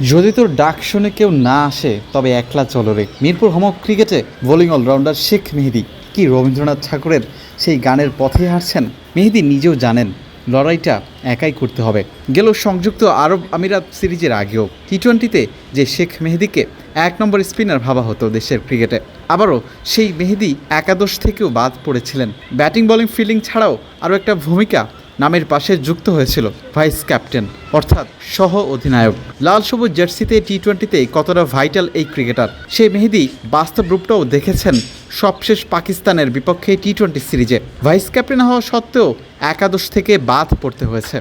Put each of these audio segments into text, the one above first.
যদি তোর ডাক শুনে কেউ না আসে, তবে একলা চলো রে। মিরপুর হমক ক্রিকেটে বোলিং অলরাউন্ডার শেখ মেহেদি। কি রবীন্দ্রনাথ ঠাকুরের সেই গানের পথে হাঁটছেন, মেহেদি নিজেও জানেন, লড়াইটা একাই করতে হবে। গেল সংযুক্ত আরব আমিরাত সিরিজের আগেও টি টোয়েন্টিতে যে শেখ মেহেদিকে এক নম্বর স্পিনার ভাবা হতো দেশের ক্রিকেটে। আবারও সেই মেহেদি একাদশ থেকেও বাদ পড়েছিলেন। ব্যাটিং, বলিং, ফিল্ডিং ছাড়াও আরও একটা ভূমিকা নামের পাশে যুক্ত হয়েছিল ভাইস ক্যাপ্টেন, অর্থাৎ সহ অধিনায়ক। লাল সবুজ জার্সিতে টি টোয়েন্টিতে কতটা ভাইটাল এই ক্রিকেটার? সে মেহেদি বাস্তব রূপটাও দেখেছেন সবশেষ পাকিস্তানের বিপক্ষে টি টোয়েন্টি সিরিজে। ভাইস ক্যাপ্টেন হওয়া সত্ত্বেও একাদশ থেকে বাদ পড়তে হয়েছে।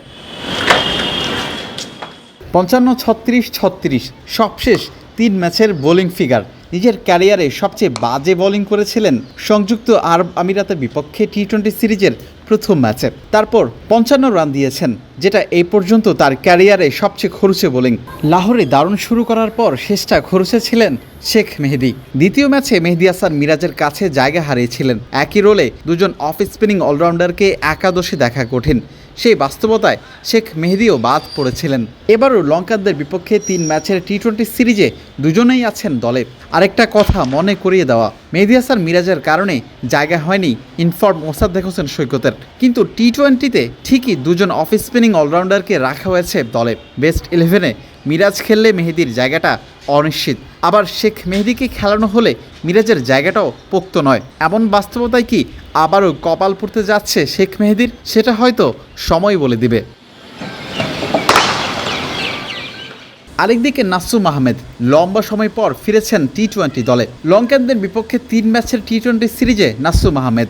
পঞ্চান্ন ছত্রিশ ছত্রিশ, সবশেষ তিন ম্যাচের বোলিং ফিগার। নিজের ক্যারিয়ারে সবচেয়ে বাজে বোলিং করেছিলেন সংযুক্ত আরব আমিরাতের বিপক্ষে টি টোয়েন্টি সিরিজের প্রথম ম্যাচে। তারপর পঞ্চান্ন রান দিয়েছেন, যেটা এই পর্যন্ত তার ক্যারিয়ারে সবচেয়ে খরুচে বোলিং। লাহোরে দারুণ শুরু করার পর শেষটা খরুচে ছিলেন শেখ মেহেদি। দ্বিতীয় ম্যাচে মেহেদি হাসান মিরাজের কাছে জায়গা হারিয়েছিলেন। একই রোলে দুজন অফ স্পিনিং অলরাউন্ডারকে একাদশে দেখা কঠিন। সেই বাস্তবতায় শেখ মেহেদিও বাদ পড়েছিলেন। এবারও লঙ্কানদের বিপক্ষে তিন ম্যাচের টি টোয়েন্টি সিরিজে দুজনেই আছেন দলে। আরেকটা কথা মনে করিয়ে দেওয়া, মেহেদি হাসান মিরাজের কারণে জায়গা হয়নি ইনফর্ম মোসাদ্দেক হোসেন সৈকতের। কিন্তু টি টোয়েন্টিতে ঠিকই দুজন অফ স্পিনিং অলরাউন্ডারকে রাখা হয়েছে দলে। বেস্ট ইলেভেনে মিরাজ খেললে মেহেদির জায়গাটা অনিশ্চিত। আবার শেখ মেহেদিকে খেলানো হলে মিরাজের জায়গাটাও পোক্ত নয়। এমন বাস্তবতায় কি আবারও কপাল পড়তে যাচ্ছে শেখ মেহেদির? সেটা হয়তো সময় বলে দিবে। আরেকদিকে নাসুম আহমেদ, লম্বা সময় পর ফিরেছেন টি টোয়েন্টি দলে। লঙ্কানদের বিপক্ষে তিন ম্যাচের টি টোয়েন্টি সিরিজে নাসুম আহমেদ।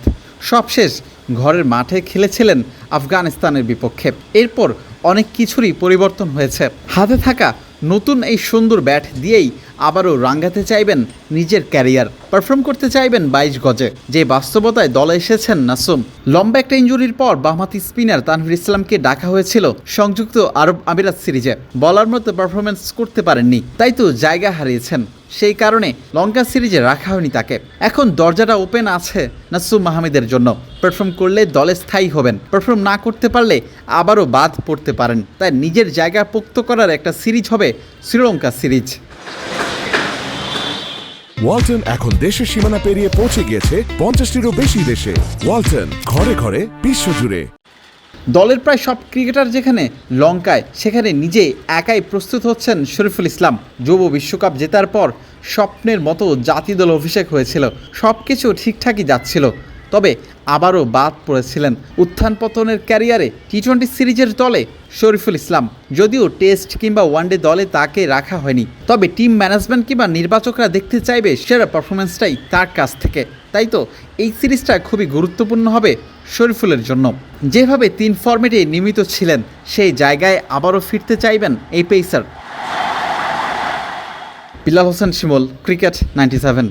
সবশেষ ঘরের মাঠে খেলেছিলেন আফগানিস্তানের বিপক্ষে। এরপর অনেক কিছুরই পরিবর্তন হয়েছে। হাতে থাকা নতুন এই সুন্দর ব্যাট দিয়েই আবারও রাঙ্গাতে চাইবেন নিজের ক্যারিয়ার। পারফর্ম করতে চাইবেন বাইশ গজে। যে বাস্তবতায় দলে এসেছেন নাসুম। লম্বা একটা ইঞ্জুরির পর বামহাতি স্পিনার তানভীর ইসলামকে ডাকা হয়েছিল সংযুক্ত আরব আমিরাত সিরিজে। বলার মতো পারফরমেন্স করতে পারেননি, তাই তো জায়গা হারিয়েছেন। সেই কারণে লঙ্কা সিরিজে রাখা হয়নি তাকে। এখন দরজাটা ওপেন আছে নাসুম মাহমুদের জন্য। পারফর্ম করলে দলে স্থায়ী হবেন। পারফর্ম না করতে পারলে আবারও বাদ পড়তে পারেন। তাই নিজের জায়গা পোক্ত করার একটা সিরিজ হবে শ্রীলঙ্কা সিরিজ। ওয়ালটন এখন দেশের সীমানা পেরিয়ে পৌঁছে গিয়েছে পঞ্চাশটিরও বেশি দেশে। ওয়ালটন, ঘরে ঘরে বিশ্বজুড়ে দলের প্রায় সব ক্রিকেটার যেখানে লঙ্কায়, সেখানে নিজে একাই প্রস্তুত হচ্ছেন শরীফুল ইসলাম। যুব বিশ্বকাপ জেতার পর স্বপ্নের মতো জাতি দল অভিষেক হয়েছিল। সব কিছু ঠিকঠাকই যাচ্ছিল। তবে আবারও বাদ পড়েছিলেন উত্থান পতনের ক্যারিয়ারে টি টোয়েন্টি সিরিজের দলে শরীফুল ইসলাম। যদিও টেস্ট কিংবা ওয়ানডে দলে তাকে রাখা হয়নি। তবে টিম ম্যানেজমেন্ট কিংবা নির্বাচকরা দেখতে চাইবে সেরা পারফরমেন্সটাই তার কাছ থেকে। তাই তো এই সিরিজটা খুবই গুরুত্বপূর্ণ হবে শরীফুলের জন্য। যেভাবে তিন ফর্মেটে নিয়মিত ছিলেন, সেই জায়গায় আবারও ফিরতে চাইবেন এই pacer. Bilal Hossain Shimol, cricket ninety seven.